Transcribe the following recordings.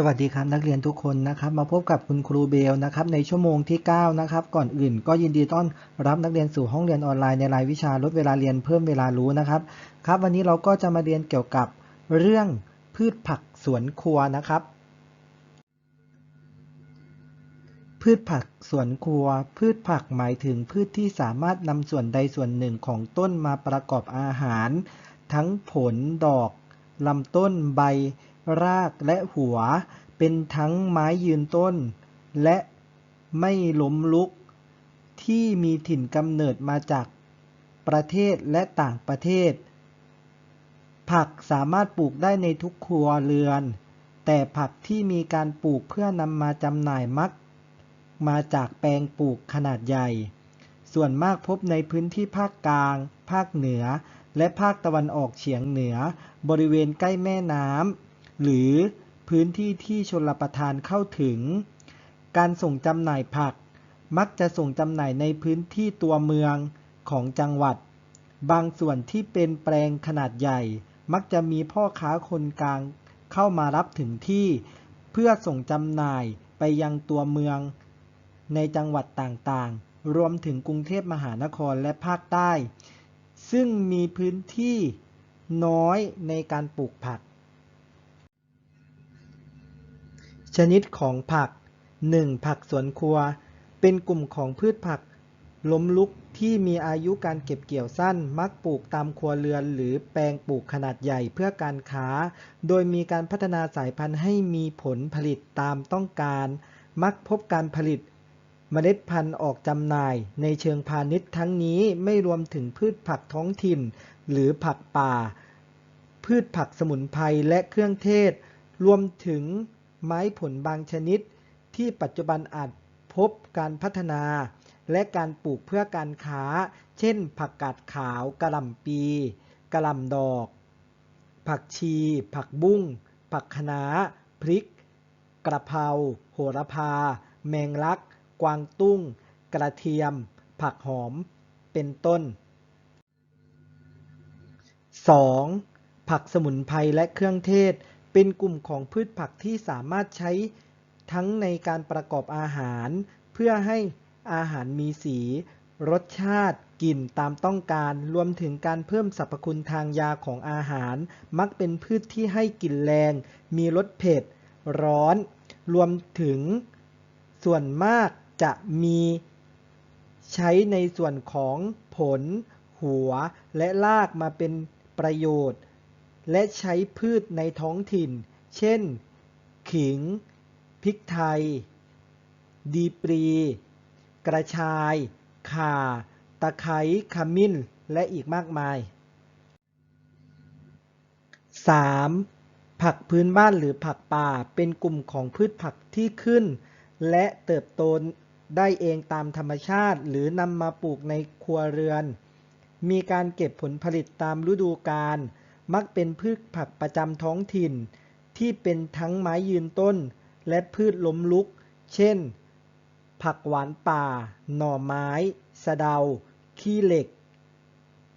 สวัสดีครับนักเรียนทุกคนนะครับ มาพบกับคุณครูเบลนะครับในชั่วโมงที่ 9 นะครับ ก่อนอื่นก็ยินดีต้อนรับนักเรียนสู่ห้องเรียนออนไลน์ในรายวิชาลดเวลาเรียนเพิ่มเวลารู้นะครับครับวันนี้เราก็จะมาเรียนเกี่ยวกับเรื่องพืชผักสวนครัวนะครับ พืชผักสวนครัว พืชผักหมายถึงพืชที่สามารถนำส่วนใดส่วนหนึ่งของต้นมาประกอบอาหาร ทั้งผลดอกลำต้นใบ รากและหัว เป็นทั้งไม้ยืนต้น และไม่ล้มลุก ที่มีถิ่นกำเนิดมาจากประเทศและต่างประเทศ ผักสามารถปลูกได้ในทุกครัวเรือน แต่ผักที่มีการปลูกเพื่อนำมาจำหน่ายมัก มาจากแปลงปลูกขนาดใหญ่ ส่วนมากพบในพื้นที่ภาคกลาง ภาคเหนือ และภาคตะวันออกเฉียงเหนือ บริเวณใกล้แม่น้ำ หรือพื้นที่ที่ชลประทานเข้าถึง การส่งจำหน่ายผัก มักจะส่งจำหน่ายในพื้นที่ตัวเมืองของจังหวัด บางส่วนที่เป็นแปลงขนาดใหญ่ มักจะมีพ่อค้าคนกลางเข้ามารับถึงที่ เพื่อส่งจำหน่ายไปยังตัวเมือง ในจังหวัดต่างๆ รวมถึงกรุงเทพมหานครและภาคใต้ ซึ่งมีพื้นที่น้อยในการปลูกผัก ชนิดของผัก 1. ผักสวนครัว เป็นกลุ่มของพืชผัก ล้มลุกที่มีอายุการเก็บเกี่ยวสั้น มักปลูกตามครัวเรือน หรือแปลงปลูกขนาดใหญ่เพื่อการค้า โดยมีการพัฒนาสายพันธุ์ให้มีผลผลิตตามต้องการ มักพบการผลิตเมล็ดพันธุ์ออกจำหน่ายในเชิงพาณิชย์ทั้งนี้ไม่รวมถึงพืชผักท้องถิ่น หรือผักป่า พืชผักสมุนไพรและเครื่องเทศ รวมถึง ไม้ผลบางชนิด ที่ปัจจุบันอาจพบการพัฒนา และการปลูกเพื่อการค้า เช่น ผักกาดขาวกระหล่ำปีกระหล่ำดอก ผักชี ผักบุ้ง ผักคะน้า พริก กระเพราโหระพา แมงลัก กวางตุ้ง กระเทียม ผักหอม เป็นต้น 2. ผักสมุนไพรและเครื่องเทศ เป็นกลุ่มของพืชผักที่สามารถใช้ทั้งในการประกอบอาหาร เพื่อให้อาหารมีสี รสชาติ กลิ่นตามต้องการ รวมถึงการเพิ่มสรรพคุณทางยาของอาหาร มักเป็นพืชที่ให้กลิ่นแรง มีรสเผ็ด ร้อน รวมถึงส่วนมากจะมีใช้ในส่วนของผล หัว และรากมาเป็นประโยชน์ และใช้พืชในท้องถิ่น เช่น ขิง พริกไทย ดีปรี กระชาย ข่า ตะไคร้ ขมิ้น และอีกมากมาย 3. ผักพื้นบ้านหรือผักป่า เป็นกลุ่มของพืชผักที่ขึ้น และเติบโตได้เองตามธรรมชาติ หรือนำมาปลูกในครัวเรือน มีการเก็บผลผลิตตามฤดูกาล มักเป็นพืชผักประจำท้องถิ่น ที่เป็นทั้งไม้ยืนต้น และพืชล้มลุก เช่น ผักหวานป่า หน่อไม้ สะเดา ขี้เหล็ก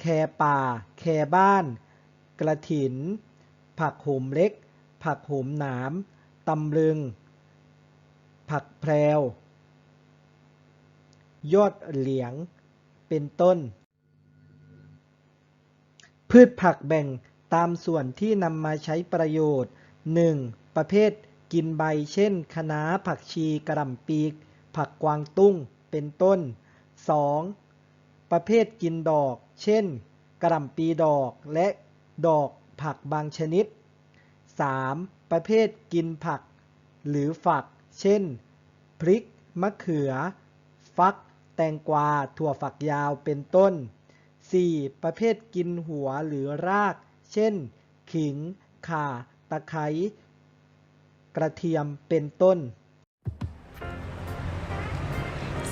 แคป่า แคบ้าน กระถิน ผักโหมเล็ก ผักโหมหนามตำลึง ผักแพรว ยอดเหลียง เป็นต้นพืชผักแบ่ง ตามส่วนที่นำมาใช้ประโยชน์ 1. ประเภทกินใบเช่นคะน้าผักชีกระหล่ำปีผักกวางตุ้งเป็นต้น 2. ประเภทกินดอก เช่น กระหล่ำปีดอกและดอกผักบางชนิด 3. ประเภทกินผัก หรือฝัก เช่น พริก มะเขือ ฟัก แตงกวา ถั่วฝักยาวเป็นต้น 4. ประเภทกินหัวหรือราก เช่น ขิง ข่า ตะไคร้ กระเทียม เป็นต้น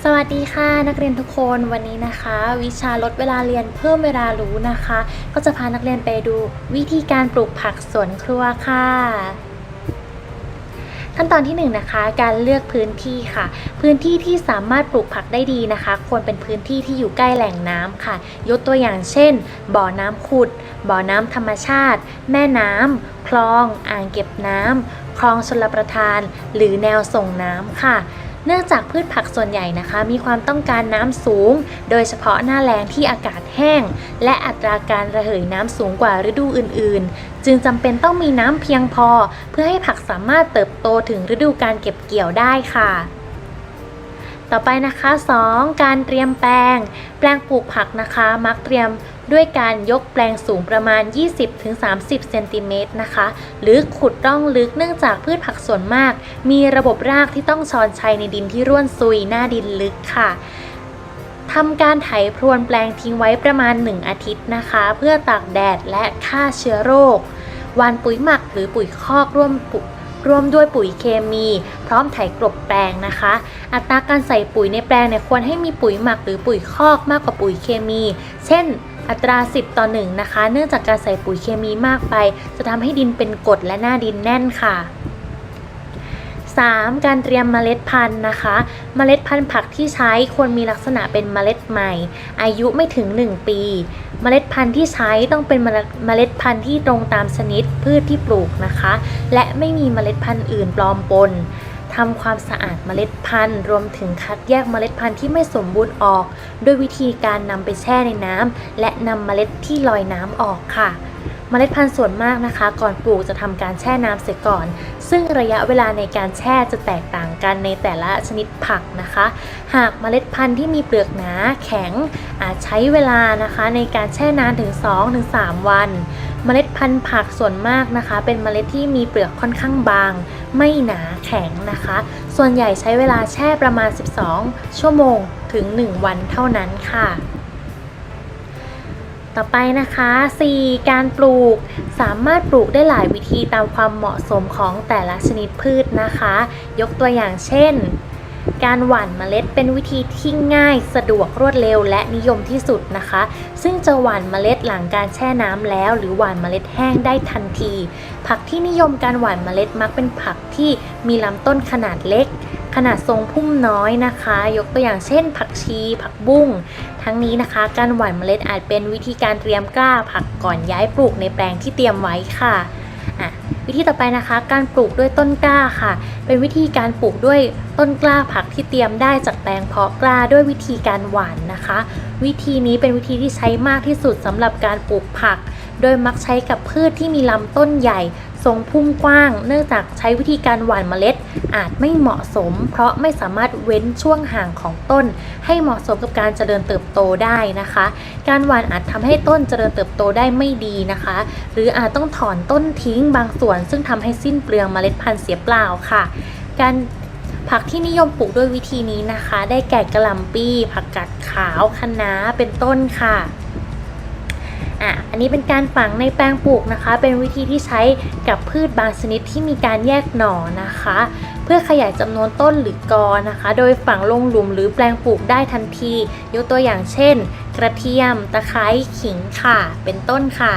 สวัสดีค่ะนักเรียนทุกคนวันนี้นะคะ วิชาลดเวลาเรียนเพิ่มเวลารู้นะคะ ก็จะพานักเรียนไปดูวิธีการปลูกผักสวนครัวค่ะ ขั้นตอนที่1นงนะคะการเลือกพื้นที่ค่ะ พื้นที่ที่สามารถปลูกผักได้ดีนะคะ ควรเป็นพื้นที่ที่อยู่ใกล้แหล่งน้ำค่ะ ยกตัวอย่างเช่น บ่อน้ำขุด บ่อน้ำธรรมชาติ แม่น้ำคลอง อ่างเก็บน้ำคลองชลประทาน หรือแนวส่งน้ำค่ะ เนื่องจากพืชผักส่วนใหญ่นะคะ มีความต้องการน้ำสูง โดยเฉพาะหน้าแล้งที่อากาศแห้ง และอัตราการระเหยน้ำสูงกว่าฤดูอื่น ๆ จึงจำเป็นต้องมีน้ำเพียงพอ เพื่อให้ผักสามารถเติบโตถึงฤดูการเก็บเกี่ยวได้ค่ะ ต่อไปนะคะ 2. การเตรียมแปลง แปลงปลูกผักนะคะ มักเตรียมด้วยการยกแปลงสูงประมาณ 20-30 เซนติเมตรนะคะ หรือขุดร่องลึกเนื่องจากพืชผักส่วนมาก มีระบบรากที่ต้องชอนชัยในดินที่ร่วนซุยหน้าดินลึกค่ะทำการไถพรวนแปลงทิ้งไว้ประมาณ 1 อาทิตย์นะคะ เพื่อตากแดดและฆ่าเชื้อโรคหวานปุ๋ยหมักหรือปุ๋ยคอกร่วมปุ ร่วมด้วยปุ๋ยเคมี พร้อมไถกลบแปลงนะคะ อัตราการใส่ปุ๋ยในแปลงเนี่ยควรให้มีปุ๋ยหมักหรือปุ๋ยคอกมากกว่าปุ๋ยเคมี เช่นอัตรา 10 ต่อ 1 นะคะ เนื่องจากการใส่ปุ๋ยเคมีมากไป จะทำให้ดินเป็นกรดและหน้าดินแน่นค่ะ 3. การเตรียมเมล็ดพันธุ์นะคะ เมล็ดพันธุ์ผักที่ใช้ควรมีลักษณะเป็นเมล็ดใหม่ อายุไม่ถึง 1 ปี เมล็ดพันธุ์ที่ใช้ต้องเป็นเมล็ดเมล็ดพันธุ์ที่ตรงตามชนิดพืชที่ปลูกนะคะ และไม่มีเมล็ดพันธุ์อื่นปลอมปนทำความสะอาดเมล็ดพันธุ์ รวมถึงคัดแยกเมล็ดพันธุ์ที่ไม่สมบูรณ์ออก ด้วยวิธีการนำไปแช่ในน้ำและนำเมล็ดที่ลอยน้ำออกค่ะ เมล็ดพันธุ์ส่วนมากนะคะ ก่อนปลูกจะทำการแช่น้ำเสียก่อน ซึ่งระยะเวลาในการแช่จะแตกต่างกันในแต่ละชนิดผักนะคะ หากเมล็ดพันธุ์ที่มีเปลือกหนาแข็งอาจใช้เวลานะคะ ในการแช่นานถึง 2-3 วันเมล็ดพันธุ์ผักส่วนมากนะคะ เป็นเมล็ดที่มีเปลือกค่อนข้างบาง ไม่หนาแข็งนะคะ ส่วนใหญ่ใช้เวลาแช่ประมาณ 12 ชั่วโมงถึง 1 วันเท่านั้นค่ะ ต่อไปนะคะ 4. การปลูกสามารถปลูกได้หลายวิธีตามความเหมาะสมของแต่ละชนิดพืชนะคะ ยกตัวอย่างเช่น การหว่านเมล็ดเป็นวิธีที่ง่าย สะดวกรวดเร็วและนิยมที่สุดนะคะ ซึ่งจะหว่านเมล็ดหลังการแช่น้ำแล้ว หรือหว่านเมล็ดแห้งได้ทันที ผักที่นิยมการหว่านเมล็ดมักเป็นผักที่มีลำต้นขนาดเล็ก ขนาดทรงพุ่มน้อยนะคะ ยกตัวอย่างเช่น ผักชี ผักบุ้ง ทั้งนี้นะคะ การหว่านเมล็ดอาจเป็นวิธีการเตรียมกล้าผักก่อนย้ายปลูกในแปลงที่เตรียมไว้ค่ะวิธีต่อไปนะคะ การปลูกด้วยต้นกล้าค่ะ เป็นวิธีการปลูกด้วยต้นกล้าผักที่เตรียมได้จากแปลงเพาะกล้าด้วยวิธีการหว่านนะคะ วิธีนี้เป็นวิธีที่ใช้มากที่สุดสำหรับการปลูกผัก โดยมักใช้กับพืชที่มีลำต้นใหญ่ ทรงพุ่มกว้าง เนื่องจากใช้วิธีการหว่านเมล็ด อาจไม่เหมาะสม เพราะไม่สามารถเว้นช่วงห่างของต้น ให้เหมาะสมกับการเจริญเติบโตได้นะคะ การหว่านอาจทำให้ต้นเจริญเติบโตได้ไม่ดีนะคะ หรืออาจต้องถอนต้นทิ้งบางส่วน ซึ่งทำให้สิ้นเปลืองเมล็ดพันธุ์เสียเปล่าค่ะ การผักที่นิยมปลูกด้วยวิธีนี้นะคะ ได้แก่กระหล่ำปีผักกาดขาวคะน้าเป็นต้นค่ะ อะอันนี้เป็นการฝังในแปลงปลูกนะคะ เป็นวิธีที่ใช้กับพืชบางชนิดที่มีการแยกหน่อนะคะ เพื่อขยายจำนวนต้นหรือกอนะคะ โดยฝังลงหลุมหรือแปลงปลูกได้ทันที ยกตัวอย่างเช่น กระเทียม ตะไคร้ขิงค่ะ เป็นต้นค่ะ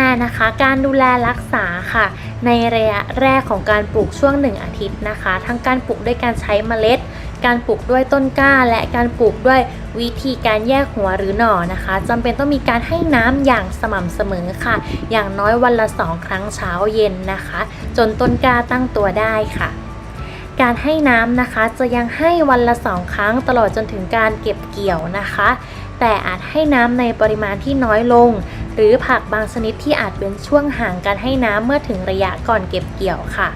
5. นะคะการดูแลรักษาค่ะ ในระยะแรกของการปลูกช่วง 1 อาทิตย์นะคะ ทั้งการปลูกด้วยการใช้เมล็ด การปลูกด้วยต้นกล้า และการปลูกด้วย วิธีการแยกหัวหรือหน่อนะคะจำเป็นต้องมีการให้น้ำอย่างสม่ำเสมอค่ะ อย่างน้อยวันละ 2 ครั้งเช้าเย็นนะคะ จนต้นกล้าตั้งตัวได้ค่ะ การให้น้ำนะคะจะยังให้วันละ 2 ครั้งตลอดจนถึงการเก็บเกี่ยวนะคะ แต่อาจให้น้ำในปริมาณที่น้อยลง หรือผักบางชนิดที่อาจเป็นช่วงห่างการให้น้ำเมื่อถึงระยะก่อนเก็บเกี่ยวค่ะ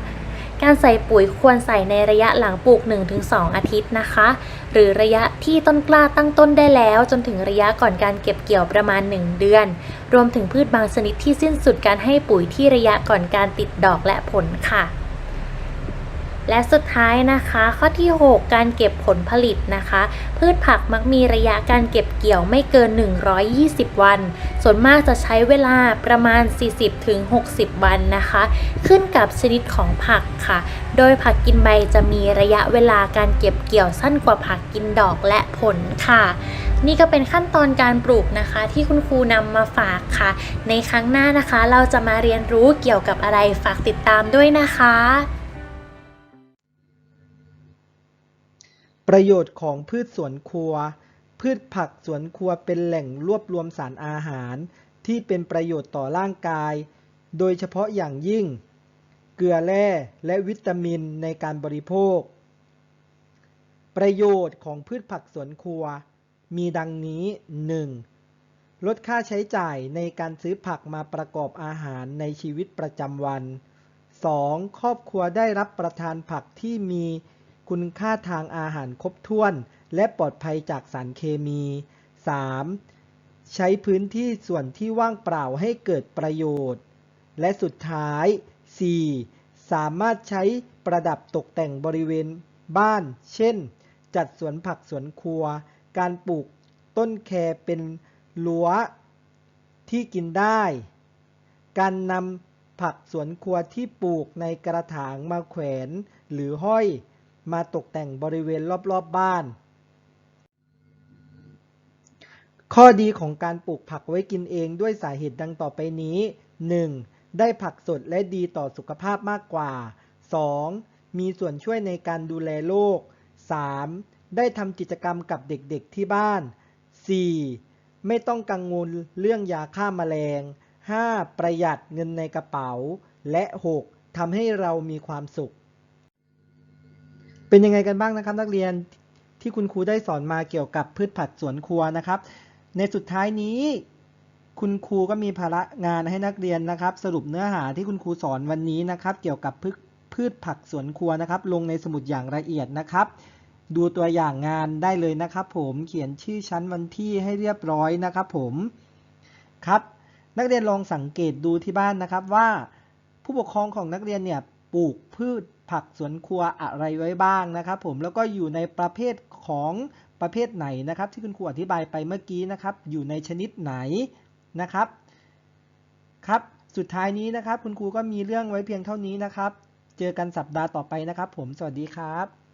การใส่ปุ๋ยควรใส่ในระยะหลังปลูก 1-2 อาทิตย์นะคะ หรือระยะที่ต้นกล้าตั้งต้นได้แล้ว จนถึงระยะก่อนการเก็บเกี่ยวประมาณ 1 เดือน รวมถึงพืชบางชนิดที่สิ้นสุดการให้ปุ๋ยที่ระยะก่อนการติดดอกและผลค่ะ และสุดท้ายนะคะ ข้อที่ 6 การเก็บผลผลิตนะคะ พืชผักมักมีระยะการเก็บเกี่ยวไม่เกิน 120 วัน ส่วนมากจะใช้เวลาประมาณ 40-60 วันนะคะ ขึ้นกับชนิดของผักค่ะ โดยผักกินใบจะมีระยะเวลาการเก็บเกี่ยวสั้นกว่าผักกินดอกและผลค่ะนี่ก็เป็นขั้นตอนการปลูกนะคะ ที่คุณครูนำมาฝากค่ะ ในครั้งหน้านะคะ เราจะมาเรียนรู้เกี่ยวกับอะไรฝากติดตามด้วยนะคะ ประโยชน์ของพืชสวนครัว พืชผักสวนครัวเป็นแหล่งรวบรวมสารอาหาร ที่เป็นประโยชน์ต่อร่างกาย โดยเฉพาะอย่างยิ่ง เกลือแร่และวิตามินในการบริโภค ประโยชน์ของพืชผักสวนครัว มีดังนี้ 1. ลดค่าใช้จ่ายในการซื้อผักมาประกอบอาหารในชีวิตประจำวัน 2. ครอบครัวได้รับประทานผักที่มี คุณค่าทางอาหารครบถ้วน และปลอดภัยจากสารเคมี 3. ใช้พื้นที่ส่วนที่ว่างเปล่าให้เกิดประโยชน์ และสุดท้าย 4. สามารถใช้ประดับตกแต่งบริเวณบ้าน เช่น จัดสวนผักสวนครัว การปลูกต้นแคเป็นรั้วที่กินได้ การนำผักสวนครัวที่ปลูกในกระถางมาแขวนหรือห้อย มาตกแต่งบริเวณรอบๆบบ้าน ข้อดีของการปลูกผักไว้กินเองด้วยสาเหตุดังต่อไปนี้ 1. ได้ผักสดและดีต่อสุขภาพมากกว่า 2. มีส่วนช่วยในการดูแลโรค 3. ได้ทำกิจกรรมกับเด็กๆที่บ้าน 4. ไม่ต้องกังวลเรื่องยาฆ่าแมลง 5. ประหยัดเงินในกระเป๋า และ 6. ทำให้เรามีความสุข เป็นยังไงกันบ้างนะครับ นักเรียนที่คุณครูได้สอนมาเกี่ยวกับพืชผักสวนครัวนะครับ ในสุดท้ายนี้ คุณครูก็มีภาระงานให้นักเรียนนะครับ สรุปเนื้อหาที่คุณครูสอนวันนี้นะครับ เกี่ยวกับพืชพืชผักสวนครัวนะครับ ลงในสมุดอย่างละเอียดนะครับ ดูตัวอย่างงานได้เลยนะครับ ผมเขียนชื่อชั้นวันที่ให้เรียบร้อยนะครับ ผมครับ นักเรียนลองสังเกตดูที่บ้านนะครับว่าผู้ปกครองของนักเรียนเนี่ยปลูกพืช ผักสวนครัวอะไรไว้บ้างนะครับผมแล้วก็อยู่ในประเภทของประเภทไหนนะครับ ที่คุณครูอธิบายไปเมื่อกี้นะครับ อยู่ในชนิดไหนนะครับครับ สุดท้ายนี้นะครับ คุณครูก็มีเรื่องไว้เพียงเท่านี้นะครับ เจอกันสัปดาห์ต่อไปนะครับ ผมสวัสดีครับ